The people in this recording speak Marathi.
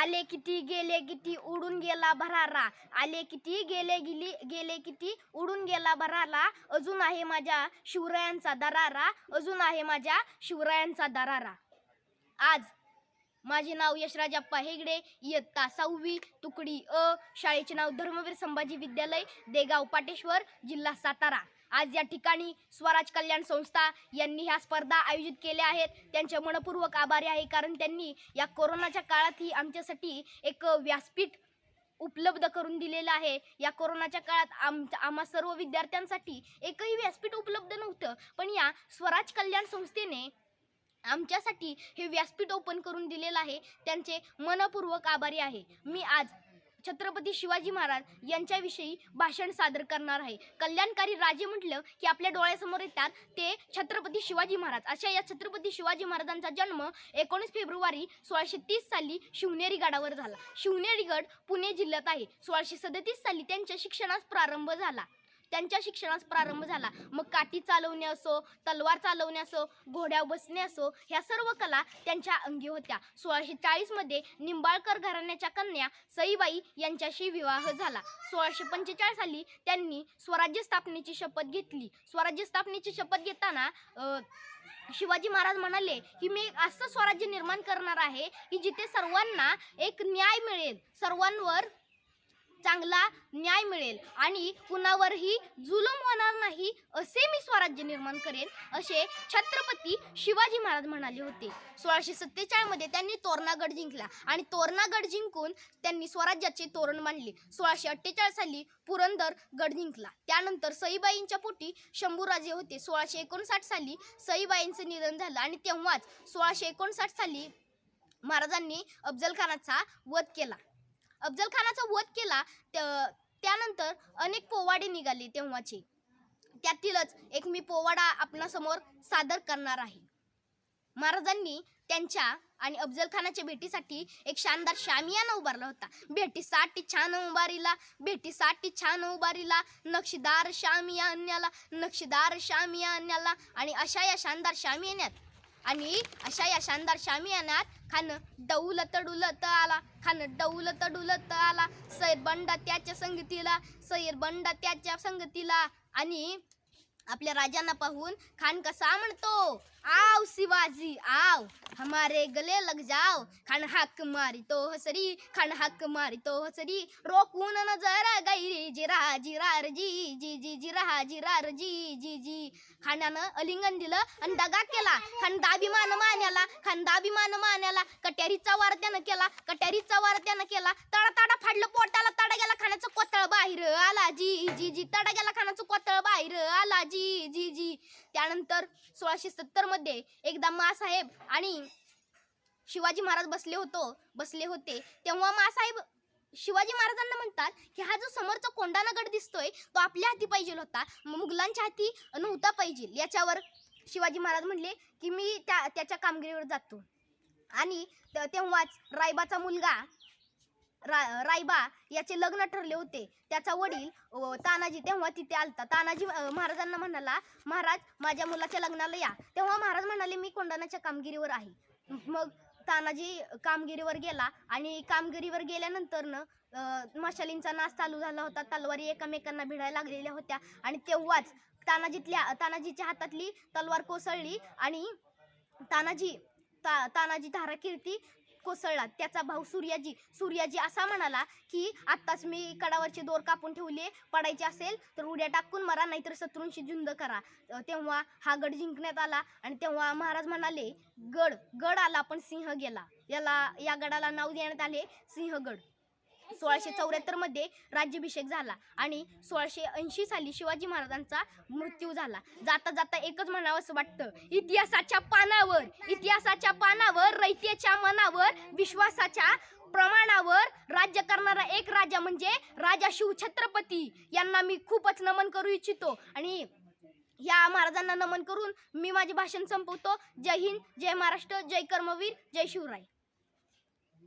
आले किती गेले किती उडून गेला भरारा. आले किती गेले गेली गेले किती उडून गेला भरारा. अजून आहे माझ्या शिवरायांचा दरारा. अजून आहे माझ्या शिवरायांचा दरारा. आज माझे नाव यशराजप्पा हेगडे. इयत्ता सहावी तुकडी अ. शाळेचे नाव धर्मवीर संभाजी विद्यालय देगाव पाटेश्वर जिल्हा सातारा. आज या ठिकाणी स्वराज कल्याण संस्था यांनी ह्या स्पर्धा आयोजित केल्या आहेत. त्यांचे मनपूर्वक आभारी आहे कारण त्यांनी या कोरोनाच्या काळातही आमच्यासाठी एक व्यासपीठ उपलब्ध करून दिलेलं आहे. या कोरोनाच्या काळात आम आम्हा सर्व विद्यार्थ्यांसाठी एकही व्यासपीठ उपलब्ध नव्हतं. पण या स्वराज कल्याण संस्थेने आमच्यासाठी हे व्यासपीठ ओपन करून दिलेलं आहे. त्यांचे मनपूर्वक आभारी आहे. मी आज छत्रपती शिवाजी महाराज यांच्याविषयी भाषण सादर करणार आहे. कल्याणकारी राजे म्हटलं की आपल्या डोळ्यासमोर येतात ते छत्रपती शिवाजी महाराज. अशा या छत्रपती शिवाजी महाराजांचा जन्म एकोणीस फेब्रुवारी सोळाशे तीस साली शिवनेरी गडावर झाला. शिवनेरी गड पुणे जिल्ह्यात आहे. सोळाशे सदतीस साली त्यांच्या शिक्षणास प्रारंभ झाला. त्यांच्या शिक्षणास प्रारंभ झाला. मग काठी चालवणे असो तलवार चालवणे असो घोड्यावर बसणे असो ह्या सर्व कला त्यांच्या अंगी होत्या. सोळाशे चाळीसमध्ये निंबाळकर घराण्याच्या कन्या सईबाई यांच्याशी विवाह झाला. सोळाशे पंचेचाळीस साली त्यांनी स्वराज्य स्थापनेची शपथ घेतली. स्वराज्य स्थापनेची शपथ घेताना शिवाजी महाराज म्हणाले की मी असं स्वराज्य निर्माण करणार आहे की जिथे सर्वांना एक न्याय मिळेल. सर्वांवर चांगला न्याय मिळेल. आणि कुणावरही जुलूम होणार नाही असे मी स्वराज्य निर्माण करेन असे छत्रपती शिवाजी महाराज म्हणाले होते. सोळाशे सत्तेचाळीसमध्ये त्यांनी तोरणागड जिंकला आणि तोरणागड जिंकून त्यांनी स्वराज्याचे तोरण मांडले सोळाशे अठ्ठेचाळीस साली पुरंदर गड जिंकला. त्यानंतर सईबाईंच्या पोटी शंभूराजे होते. सोळाशे एकोणसाठ साली सईबाईंचं निधन झालं आणि तेव्हाच सोळाशे एकोणसाठ साली महाराजांनी अफजल खानाचा वध केला. अफजलखानाचा वध केला त्यानंतर अनेक पोवाडे निघाले तेव्हाचे. त्यातीलच एक मी पोवाडा आपणासमोर सादर करणार आहे. महाराजांनी त्यांच्या आणि अफजलखानाच्या भेटीसाठी एक शानदार शामियाना उभारला होता. भेटीसाठी छान उभारीला भेटीसाठी छान उभारीला नक्षीदार शामियान्याला नक्षीदार शामियान्याला आणि अशा या शानदार शामियान्यात आणि अशा या शानदार शामियानात खान डौलत डुलत आला. खान डौलत डुलत आला. सैर बंडा त्याच्या संगतीला सैर बंडा त्याच्या संगतीला. आणि आपल्या राजांना पाहून खान कसा म्हणतो? आव शिवाजी आव हमारे गले लग जाओ खान हक मारी तो हसरी खान हक मारी तो हसरी रोकून नजर गैरी जिरा जिरार जी जी जी जिरा जिरार जी जी जी. खानानं अलिंगन दिलं आणि दगा केला. खान दाभिमान मान्याला खान दाभिमान मान्याला. कट्यारीचा वार त्यानं केला कट्यारीचा वार त्यानं केला. तडा तडा फाडलं पोटाला तडा गेला खाण्याचं कोतळ बाहेर आला. जी जी जी तडा गेला खाण्याचं कोतळ बाहेर आला. जी जी जी त्यानंतर सोळाशे सत्तरमध्ये एकदा मासाहेब आणि शिवाजी महाराज बसले होतो बसले होते. तेव्हा मासाहेब शिवाजी महाराजांना म्हणतात की हा जो समोरचा कोंडाणा गड दिसतोय तो आपल्या हाती पाहिजे होता. मुघलांच्या हाती नव्हता पाहिजे. याच्यावर शिवाजी महाराज म्हणले की मी त्या त्याच्या कामगिरीवर जातो. आणि तेव्हाच रायबाचा मुलगा रा रायबा याचे लग्न ठरले होते. त्याचा वडील तानाजी तेव्हा तिथे आलता. तानाजी महाराजांना म्हणाला महाराज माझ्या मुलाच्या लग्नाला या. तेव्हा महाराज म्हणाले मी कोंडाणाच्या कामगिरीवर आहे. मग तानाजी कामगिरीवर गेला आणि कामगिरीवर गेल्यानंतर न मशालींचा नाश चालू झाला होता. तलवारी एकमेकांना भिडायला लागलेल्या होत्या आणि तेव्हाच तानाजीतल्या तानाजीच्या हातातली तलवार कोसळली आणि तानाजी ता तानाजी धाराकीर्ती कोसळला. त्याचा भाऊ सूर्याजी सूर्याजी असा म्हणाला की आत्ताच मी कडावरचे दोर कापून ठेवले पडायचे असेल तर उड्या टाकून मरा नाहीतर शत्रूंशी झुंज करा. तेव्हा हा गड जिंकण्यात आला आणि तेव्हा महाराज म्हणाले गड गड आला पण सिंह गेला. याला या गडाला नाव देण्यात आले सिंहगड. सोळाशे चौऱ्याहत्तरमध्ये राज्याभिषेक झाला आणि सोळाशे ऐंशी साली शिवाजी महाराजांचा मृत्यू झाला. जाता जाता एकच म्हणावं असं वाटतं इतिहासाच्या पानावर इतिहासाच्या पानावर रयतेच्या मनावर विश्वासाच्या प्रमाणावर राज्य करणारा एक राजा म्हणजे राजा शिवछत्रपती यांना मी खूपच नमन करू इच्छितो आणि या महाराजांना नमन करून मी माझे भाषण संपवतो. जय हिंद जय महाराष्ट्र जय कर्मवीर जय शिवराय.